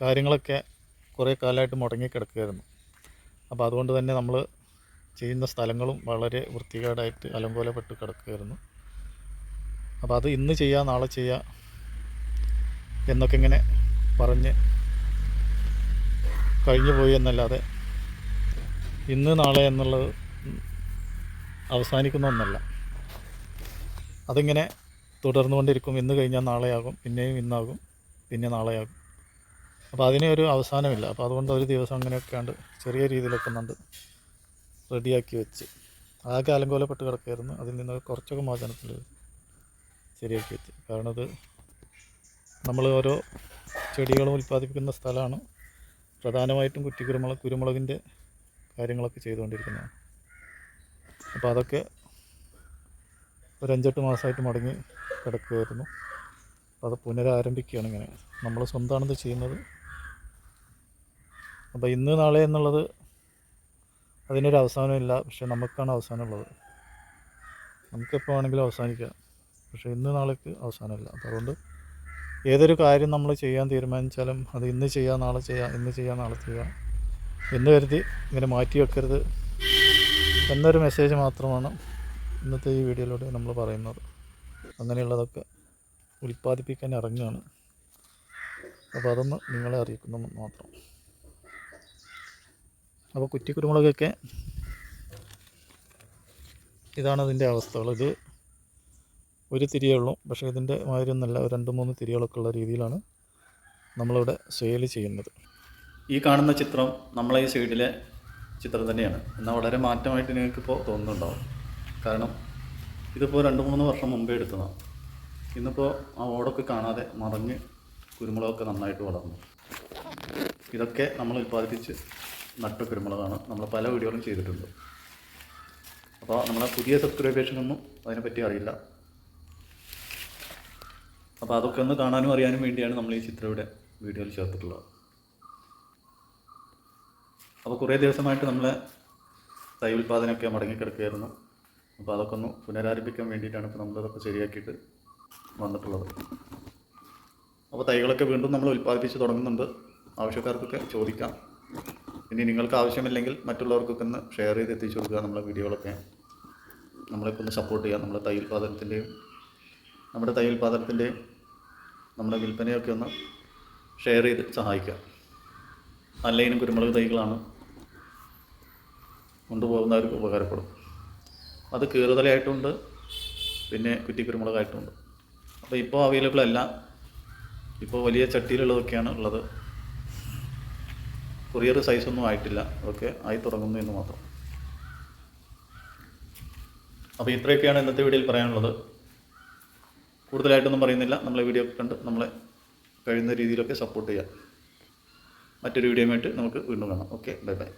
കാര്യങ്ങളൊക്കെ കുറേ കാലമായിട്ട് മുടങ്ങി കിടക്കുകയായിരുന്നു. അപ്പോൾ അതുകൊണ്ട് തന്നെ നമ്മൾ ചെയ്യുന്ന സ്ഥലങ്ങളും വളരെ വൃത്തികേടായിട്ട് അലങ്കോലപ്പെട്ട് കിടക്കുകയായിരുന്നു. അപ്പോൾ അത് ഇന്ന് ചെയ്യാം നാളെ ചെയ്യാം എന്നൊക്കെ ഇങ്ങനെ പറഞ്ഞ് കഴിഞ്ഞു പോയി എന്നല്ലാതെ ഇന്ന് നാളെ എന്നുള്ളത് അവസാനിക്കുന്ന ഒന്നല്ല. അതിങ്ങനെ തുടർന്നുകൊണ്ടിരിക്കും. ഇന്ന് കഴിഞ്ഞാൽ നാളെയാകും പിന്നെയും ഇന്നാകും പിന്നെ നാളെയാകും. അപ്പോൾ അതിനെ ഒരു അവസാനമില്ല. അപ്പോൾ അതുകൊണ്ട് ഒരു ദിവസം അങ്ങനെയൊക്കെ ഉണ്ട് ചെറിയ രീതിയിലൊക്കെ നമ്മൾ റെഡിയാക്കി വെച്ച് ആകെ അലങ്കോലപ്പെട്ട് കിടക്കായിരുന്നു. അതിൽ നിന്ന് കുറച്ചൊക്കെ മോചനത്തിൽ ശരിയാക്കി വെച്ച്. കാരണം അത് നമ്മൾ ഓരോ ചെടികളും ഉൽപ്പാദിപ്പിക്കുന്ന സ്ഥലമാണ്. പ്രധാനമായിട്ടും കുറ്റി കുരുമുളക് കുരുമുളകിന്റെ കാര്യങ്ങളൊക്കെ ചെയ്തുകൊണ്ടിരിക്കുന്നതാണ് അപ്പോൾ അതൊക്കെ ഒരു മാസമായിട്ട് മടങ്ങി കിടക്കുകയായിരുന്നു അപ്പോൾ അത് പുനരാരംഭിക്കുകയാണ് ഇങ്ങനെ. നമ്മൾ സ്വന്തമാണിത് ചെയ്യുന്നത്. അപ്പോൾ ഇന്ന് നാളെ എന്നുള്ളത് അതിനൊരു അവസാനമില്ല. പക്ഷെ നമുക്കാണ് അവസാനമുള്ളത്. നമുക്കെപ്പോൾ വേണമെങ്കിലും അവസാനിക്കാം. പക്ഷേ ഇന്ന് നാളേക്ക് അവസാനമില്ല. അപ്പോൾ അതുകൊണ്ട് ഏതൊരു കാര്യം നമ്മൾ ചെയ്യാൻ തീരുമാനിച്ചാലും അത് ഇന്ന് ചെയ്യാം നാളെ ചെയ്യാം ഇന്ന് ചെയ്യാം നാളെ ചെയ്യാം എന്ന് കരുതി ഇങ്ങനെ മാറ്റി വെക്കരുത് എന്നൊരു മെസ്സേജ് മാത്രമാണ് ഇന്നത്തെ ഈ വീഡിയോയിലൂടെ നമ്മൾ പറയുന്നത്. അങ്ങനെയുള്ളതൊക്കെ ഉൽപ്പാദിപ്പിക്കാൻ ഇറങ്ങുകയാണ്. അപ്പോൾ അതൊന്ന് നിങ്ങളെ അറിയിക്കുന്നു മാത്രം. അപ്പോൾ കുറ്റി കുരുമുളകൊക്കെ ഇതാണ് അതിന്റെ അവസ്ഥകൾ. ഇത് ഒരു തിരിയേ ഉള്ളൂ. പക്ഷേ ഇതിന്റെ മാതിരി ഒന്നല്ല രണ്ട് മൂന്ന് തിരികളൊക്കെ ഉള്ള രീതിയിലാണ് നമ്മളിവിടെ സെയിൽ ചെയ്യുന്നത്. ഈ കാണുന്ന ചിത്രം നമ്മളെ ഈ സൈഡിലെ ചിത്രം തന്നെയാണ്. എന്നാൽ വളരെ മാറ്റമായിട്ട് നിങ്ങൾക്കിപ്പോൾ തോന്നുന്നുണ്ടാവും. കാരണം ഇതിപ്പോൾ രണ്ട് മൂന്ന് വർഷം മുമ്പേ എടുത്തതാണ്. ഇന്നിപ്പോൾ ആ ഓടൊക്കെ കാണാതെ മറിഞ്ഞ് കുരുമുളകൊക്കെ നന്നായിട്ട് വളർന്നു. ഇതൊക്കെ നമ്മൾ ഉൽപ്പാദിപ്പിച്ച് നട്ട കുരുമുളകാണ് നമ്മൾ പല വീഡിയോകളും ചെയ്തിട്ടുണ്ട്. അപ്പോൾ നമ്മളെ പുതിയ സബ്സ്ക്രൈബേഷനൊന്നും അതിനെപ്പറ്റി അറിയില്ല. അപ്പോൾ അതൊക്കെ ഒന്ന് കാണാനും അറിയാനും വേണ്ടിയാണ് നമ്മൾ ഈ ചിത്രം ഇവിടെ വീഡിയോയിൽ ചേർത്തിട്ടുള്ളത്. അപ്പോൾ കുറേ ദിവസമായിട്ട് നമ്മളെ തൈ ഉൽപ്പാദനമൊക്കെ മടങ്ങിക്കിടക്കുകയായിരുന്നു അപ്പോൾ അതൊക്കെ ഒന്ന് പുനരാരംഭിക്കാൻ വേണ്ടിയിട്ടാണ് ഇപ്പോൾ നമ്മളതൊക്കെ ശരിയാക്കിയിട്ട് വന്നിട്ടുള്ളത്. അപ്പോൾ തൈകളൊക്കെ വീണ്ടും നമ്മൾ ഉൽപ്പാദിപ്പിച്ച് തുടങ്ങുന്നുണ്ട്. ആവശ്യക്കാർക്കൊക്കെ ചോദിക്കാം. ഇനി നിങ്ങൾക്ക് ആവശ്യമില്ലെങ്കിൽ മറ്റുള്ളവർക്കൊക്കെ ഒന്ന് ഷെയർ ചെയ്ത് എത്തിച്ചു കൊടുക്കുക. നമ്മളെ വീഡിയോകളൊക്കെ നമ്മളെയൊക്കെ ഒന്ന് സപ്പോർട്ട് ചെയ്യുക നമ്മുടെ തൈ ഉൽപ്പാദനത്തിന്റെയും നമ്മുടെ തൈ ഉൽപ്പാദനത്തിന്റെയും നമ്മുടെ വിൽപ്പനയൊക്കെ ഒന്ന് ഷെയർ ചെയ്ത് സഹായിക്കുക. നല്ല ഇനം കുരുമുളക് തൈകളാണ് കൊണ്ടുപോകുന്നവർക്ക് ഉപകാരപ്പെടും. അത് കീറുതലയായിട്ടുണ്ട് പിന്നെ കുറ്റി കുരുമുളകായിട്ടുണ്ട്. അപ്പോൾ ഇപ്പോൾ അവൈലബിൾ അല്ല. ഇപ്പോൾ വലിയ ചട്ടിയിലുള്ളതൊക്കെയാണ് ഉള്ളത്. കൊറിയർ സൈസൊന്നും ആയിട്ടില്ല. അതൊക്കെ ആയി തുടങ്ങുന്നു എന്ന് മാത്രം. അപ്പോൾ ഇത്രയൊക്കെയാണ് ഇന്നത്തെ വീഡിയോയിൽ പറയാനുള്ളത്. കൂടുതലായിട്ടൊന്നും പറയുന്നില്ല. നമ്മളെ വീഡിയോ കണ്ട് നമ്മളെ കഴിയുന്ന രീതിയിലൊക്കെ സപ്പോർട്ട് ചെയ്യാം. മറ്റൊരു വീഡിയോയുമായിട്ട് നമുക്ക് വീണ്ടും കാണാം. Okay bye bye